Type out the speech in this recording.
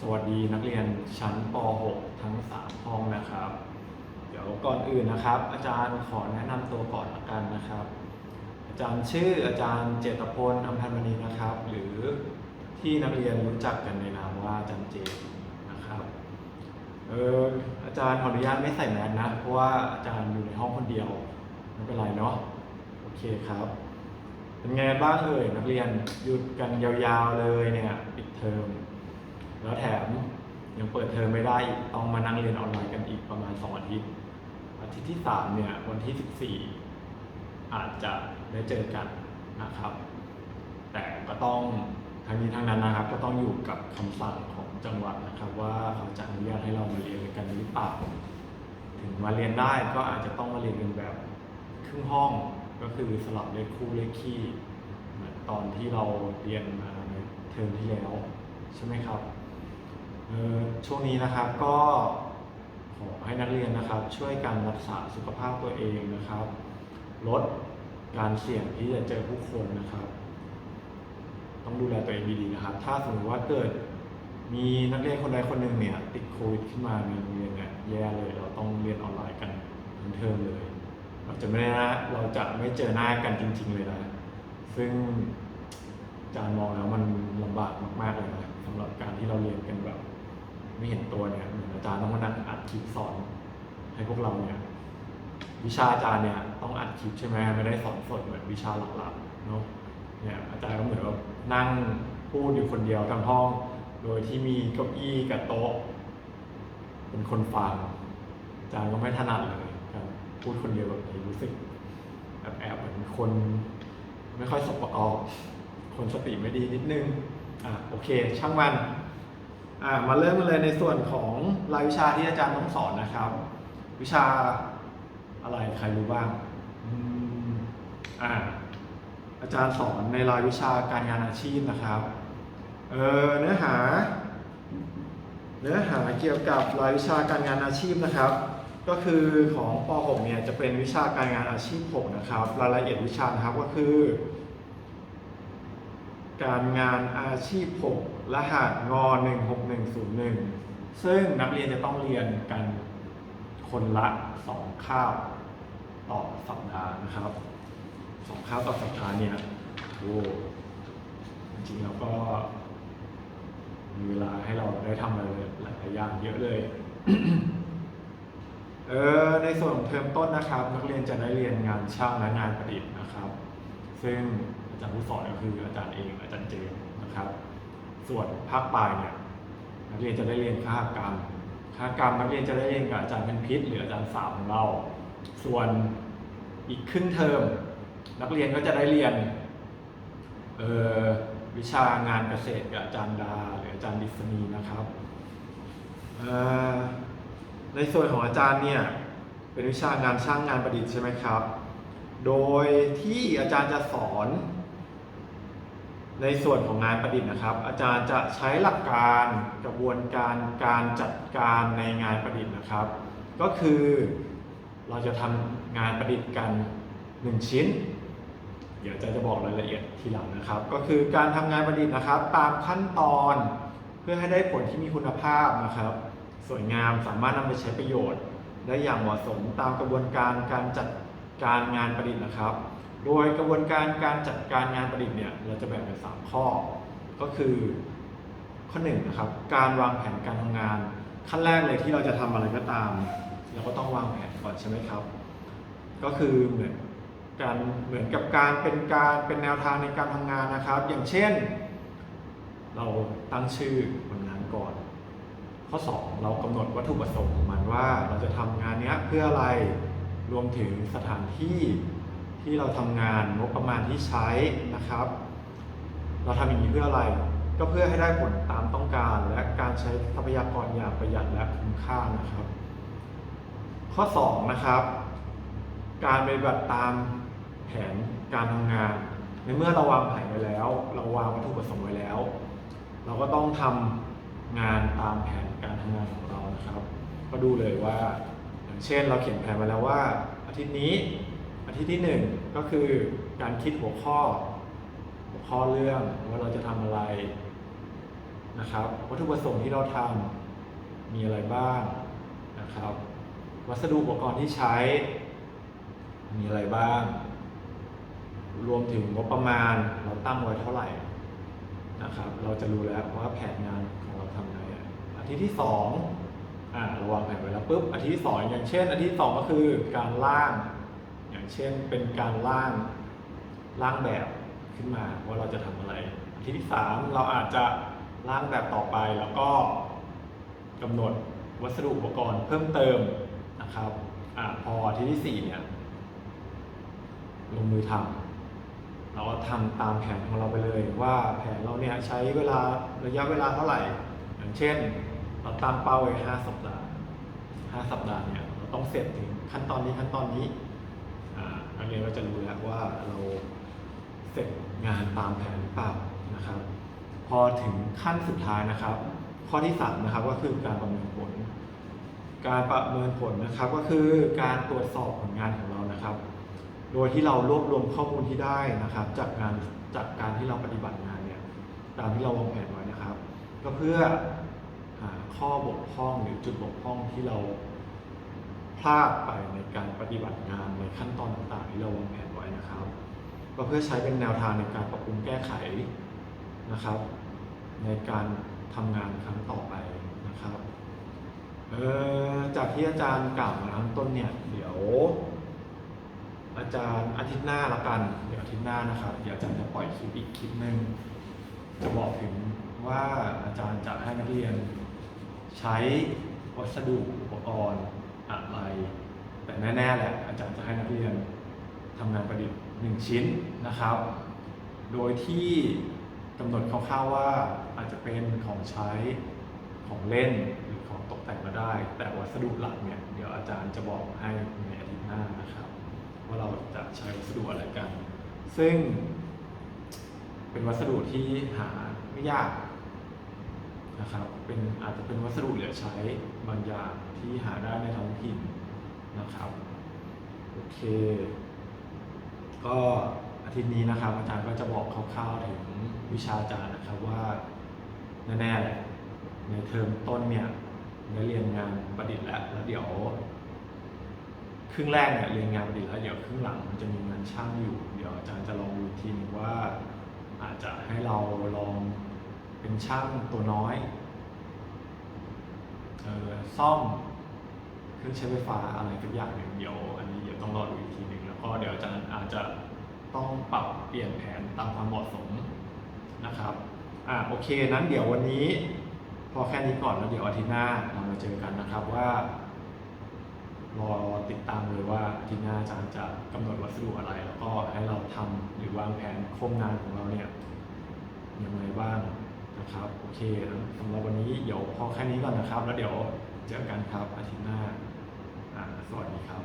สวัสดีนักเรียนชั้นป .6 ทั้ง 3 ห้องนะครับ เดี๋ยวก่อนอื่นนะครับ อาจารย์ขอแนะนำตัวก่อนละกันนะครับ อาจารย์ชื่ออาจารย์เจตพลอำพันมณีนะครับ หรือที่นักเรียนรู้จักกันในนามว่าอาจารย์เจตนะครับเอออาจารย์ขออนุญาตไม่ใส่แมสนะ เพราะว่าอาจารย์อยู่ในห้องคนเดียวไม่เป็นไรเนาะโอเคครับ เป็นไงบ้างเอ่ยนักเรียนหยุดกันยาวๆเลยเนี่ยปิดเทอม แล้วแถมยังเปิดเทอมไม่ได้ต้องมานั่งเรียนออนไลน์กันอีกประมาณ2อาทิตย์ อาทิตย์ที่3เนี่ยวันที่14อาจจะได้เจอกันนะครับ แต่ก็ต้องทั้งนี้ทั้งนั้นนะครับ ก็ต้องอยู่กับคำสั่งของจังหวัดนะครับ ว่าเขาจะอนุญาตให้เรามาเรียนกันหรือเปล่าถึงมาเรียนได้ก็อาจจะต้องมาเรียนกันแบบครึ่งห้องก็คือสลับเลขคู่เลขคี่เหมือนตอนที่เราเรียนมาในเทอมที่แล้ว ใช่ไหมครับ ช่วงนี้นะครับก็ขอให้นักเรียนนะครับ ช่วยกันรักษาสุขภาพตัวเองนะครับ ลดการเสี่ยงที่จะเจอผู้คนนะครับ ต้องดูแลตัวเองดีๆนะครับ ถ้าสมมติว่าเกิดมีนักเรียนคนใดคนหนึ่งเนี่ย ติดโควิดขึ้นมาในโรงเรียนเนี่ยแย่เลยเราต้องเรียนออนไลน์กันทั้งเทอมเลย เราจะไม่ได้นะเราจะไม่เจอหน้ากันจริง ๆ เลยนะ ซึ่งอาจารย์มองแล้วมันลำบากมากๆเลยนะสำหรับการที่เราเรียนกันแบบ ไม่เห็นตัวเนี่ยเหมือนอาจารย์ต้องมานั่งอัดคลิปสอน ให้พวกเราเนี่ย วิชาอาจารย์เนี่ยต้องอัดคลิปใช่ไหมไม่ได้สอนสดเหมือนวิชาหลักๆเนาะเนี่ยอาจารย์ก็เหมือนว่านั่งพูดอยู่คนเดียวทั้งห้อง โดยที่มีเก้าอี้กับโต๊ะ เป็นคนฟังอาจารย์ก็ไม่ถนัดเลยครับพูดคนเดียวแบบนี้รู้สึกแอบแอบเหมือนคน ไม่ค่อยสบประกอบคนสติไม่ดีนิดนึงอะโอเค ช่างมัน มาเริ่มกันเลยในส่วนของรายวิชาที่อาจารย์ต้องสอนนะครับ วิชาอะไรใครรู้บ้างอ่าอาจารย์สอนในรายวิชาการงานอาชีพนะครับเออเนื้อหา เนื้อหาเกี่ยวกับรายวิชาการงานอาชีพนะครับ ก็คือของป .6 เนี่ยจะเป็นวิชาการงานอาชีพ 6 นะครับ รายละเอียดวิชานะครับก็คือ การงานอาชีพ 6 รหัสง16101 ซึ่งนักเรียนจะต้องเรียนกันคนละ2คาบต่อสัปดาห์นะครับ2คาบต่อสัปดาห์เนี่ยโอ้จริงๆแล้วก็มีเวลาให้เราได้ทำอะไรหลายๆอย่างเยอะเลยเออในส่วนของเทอมต้นนะครับ นักเรียนจะได้เรียนงานช่างและงานประดิษฐ์นะครับ ซึ่งอาจารย์ผู้สอนก็คืออาจารย์เองอาจารย์เจมนะครับ ส่วนภาคปลายเนี่ยนักเรียนจะได้เรียนคหกรรมคหกรรมนักเรียนจะได้เรียนกับอาจารย์เพ็ญพิษหรืออาจารย์สาวของเรา ส่วนอีกครึ่งเทอม นักเรียนก็จะได้เรียนวิชางานเกษตรกับอาจารย์ดา หรืออาจารย์ดิษณีนะครับในส่วนของอาจารย์เนี่ยเป็นวิชางานช่างงานประดิษฐ์ใช่ไหมครับ โดยที่อาจารย์จะสอน ในส่วนของงานประดิษฐ์นะครับ อาจารย์จะใช้หลักการกระบวนการการจัดการในงานประดิษฐ์นะครับ ก็คือเราจะทำงานประดิษฐ์กันหนึ่งชิ้น เดี๋ยวจะจะบอกรายละเอียดทีหลังนะครับ ก็คือการทำงานประดิษฐ์นะครับ ตามขั้นตอนเพื่อให้ได้ผลที่มีคุณภาพนะครับ สวยงามสามารถนำไปใช้ประโยชน์ ได้อย่างเหมาะสมตามกระบวนการการจัดการงานประดิษฐ์นะครับ โดยกระบวนการการจัดการงานประดิษฐ์เนี่ยเราจะแบ่งเป็นสามข้อ ก็คือข้อหนึ่งนะครับการวางแผนการทำงาน ขั้นแรกเลยที่เราจะทำอะไรก็ตาม เราก็ต้องวางแผนก่อนใช่ไหมครับ ก็คือเหมือนการเหมือนกับการเป็นการเป็นแนวทางในการทำงานนะครับ อย่างเช่น เราตั้งชื่อผลงานก่อน ข้อ 2 เรากำหนดวัตถุประสงค์ของมันว่าเราจะทำงานนี้เพื่ออะไรรวมถึงสถานที่ ที่เราทำงานงบประมาณที่ใช้นะครับ เราทำอย่างนี้เพื่ออะไร ก็เพื่อให้ได้ผลตามต้องการ และการใช้ทรัพยากรอย่างประหยัดและคุ้มค่านะครับ ข้อ2นะครับ การปฏิบัติตามแผนการทำงาน ในเมื่อเราวางแผนไว้แล้ว เราวางวัตถุประสงค์ไว้แล้ว เราก็ต้องทำงานตามแผนการทำงานของเรานะครับ ก็ดูเลยว่า อย่างเช่น เราเขียนแผนไว้แล้วว่าอาทิตย์นี้ ทิตย์ที่หนึ่งก็คือการคิดหัวข้อ หัวข้อเรื่องว่าเราจะทำอะไรนะครับวัตถุประสงค์ที่เราทำมีอะไรบ้างนะครับ วัสดุอุปกรณ์ที่ใช้ มีอะไรบ้าง รวมถึงงบประมาณเราตั้งไว้เท่าไหร่นะครับ เราจะรู้แล้วว่าแผนงานของเราทำไงอะอาทิตย์ที่สองอ่าเราวางแผนไว้แล้วปุ๊บอาทิตย์ที่สองอย่างเช่นอาทิตย์ที่สองก็คือการร่าง อย่างเช่นเป็นการร่างร่างแบบขึ้นมาว่าเราจะทำอะไรอาทิตย์ที่สามเราอาจจะร่างแบบต่อไปแล้วก็กำหนดวัสดุอุปกรณ์เพิ่มเติมนะครับอพออาทิตย์ที่สี่เนี่ยลงมือทำเราก็ทำตามแผนของเราไปเลย ว่าแผนเราเนี่ยใช้เวลาระยะเวลาเท่าไหร่ อย่างเช่น เราตั้งเป้าไว้ห้าสัปดาห์ห้าสัปดาห์เนี่ยเราต้องเสร็จถึงขั้นตอนนี้ขั้นตอนนี้ นักเรียนก็จะรู้แล้วว่าเราเสร็จงานตามแผนหรือเปล่านะครับ พอถึงขั้นสุดท้ายนะครับ ข้อที่สามนะครับก็คือการประเมินผล การประเมินผลนะครับก็คือการตรวจสอบผลงานของเรานะครับ โดยที่เรารวบรวมข้อมูลที่ได้นะครับ จากงานจากการที่เราปฏิบัติงานเนี่ยตามที่เราวางแผนไว้นะครับ ก็เพื่อหาข้อบกพร่องหรือจุดบกพร่องที่เรา พลาดไปในการปฏิบัติงานในขั้นตอนต่างๆที่เราวางแผนไว้นะครับก็เพื่อใช้เป็นแนวทางในการปรับปรุงแก้ไขนะครับ ในการทำงานครั้งต่อไปนะครับเออจากที่อาจารย์กล่าวมาข้างต้นเนี่ยเดี๋ยว อาจารย์อาทิตย์หน้าละกันเดี๋ยวอาทิตย์หน้านะครับเดี๋ยวอาจารย์จะปล่อยคลิปอีกคลิปหนึ่งจะบอกถึงว่าอาจารย์จะให้นักเรียน ใช้วัสดุอุปกรณ์ อะไร แต่แน่ๆแหละอาจารย์จะให้นักเรียนทำงานประดิษฐ์หนึ่งชิ้นนะครับ โดยที่กำหนดคร่าวๆว่าอาจจะเป็นของใช้ของเล่นหรือของตกแต่งก็ได้ แต่วัสดุหลักเนี่ยเดี๋ยวอาจารย์จะบอกให้ในอาทิตย์หน้านะครับ ว่าเราจะใช้วัสดุอะไรกัน ซึ่งเป็นวัสดุที่หาไม่ยาก นะครับเป็นอาจจะเป็นวัสดุเหลือใช้บางอย่างที่หาได้ในท้องถิ่นนะครับโอเค ก็อาทิตย์นี้นะครับ อาจารย์ก็จะบอกคร่าวๆถึงวิชาอาจารย์นะครับว่าแน่ๆแหละในเทอมต้นเนี่ยได้เรียนงานประดิษฐ์แล้วแล้วเดี๋ยว ครึ่งแรกเนี่ยเรียนงานประดิษฐ์แล้วเดี๋ยวครึ่งหลังมันจะมีงานช่างอยู่ เดี๋ยวอาจารย์จะลองดูทีนึงว่าอาจจะให้เราลอง เป็นช่างตัวน้อยเออซ่อมเครื่องใช้ไฟฟ้าอะไรสักอย่างหนึ่งเดี๋ยวอันนี้เดี๋ยวต้องรอดูอีกทีหนึ่งแล้วก็เดี๋ยวอาจารย์อาจจะต้องปรับเปลี่ยนแผนตามความเหมาะสมนะครับอ่าโอเคนั้นเดี๋ยววันนี้ พอแค่นี้ก่อนแล้วเดี๋ยวอาทิตย์หน้าเรามาเจอกันนะครับว่ารอติดตามเลยว่าทีหน้าอาจารย์จะกำหนดวัสดุอะไร แล้วก็ให้เราทำหรือวางแผนโครงงานของเราเนี่ยยังไงบ้าง นะครับโอเคสำหรับวันนี้เดี๋ยวพอแค่นี้ก่อนนะครับ แล้วเดี๋ยวเจอกันครับอาทิตย์หน้าสวัสดีครับ